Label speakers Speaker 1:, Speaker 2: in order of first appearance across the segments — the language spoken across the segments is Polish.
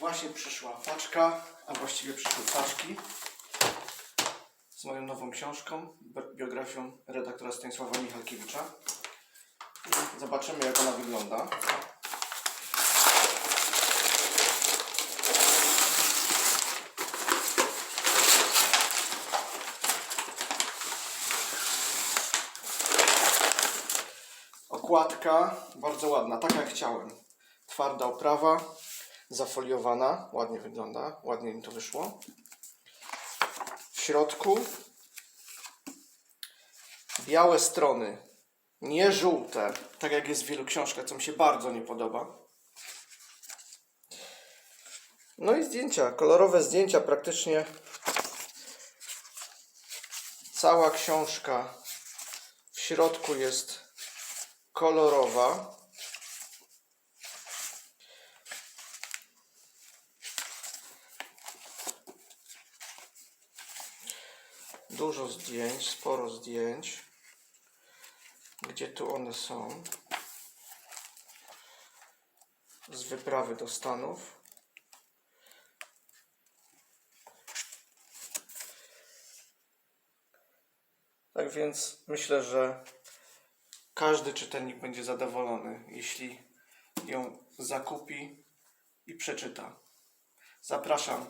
Speaker 1: Właśnie przyszła paczka, a właściwie przyszły paczki z moją nową książką, bi- biografią redaktora Stanisława Michalkiewicza. Zobaczymy jak ona wygląda. Okładka bardzo ładna, tak jak chciałem. Twarda oprawa, zafoliowana, ładnie wygląda, ładnie mi to wyszło. W środku białe strony, nie żółte, tak jak jest w wielu książkach, co mi się bardzo nie podoba. No i zdjęcia, kolorowe zdjęcia praktycznie. Cała książka w środku jest kolorowa. Dużo zdjęć, sporo zdjęć. Gdzie tu one są? Z wyprawy do Stanów. Tak więc myślę, że każdy czytelnik będzie zadowolony, jeśli ją zakupi i przeczyta. Zapraszam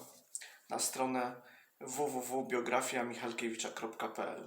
Speaker 1: na stronę www.biografiamichalkiewicza.pl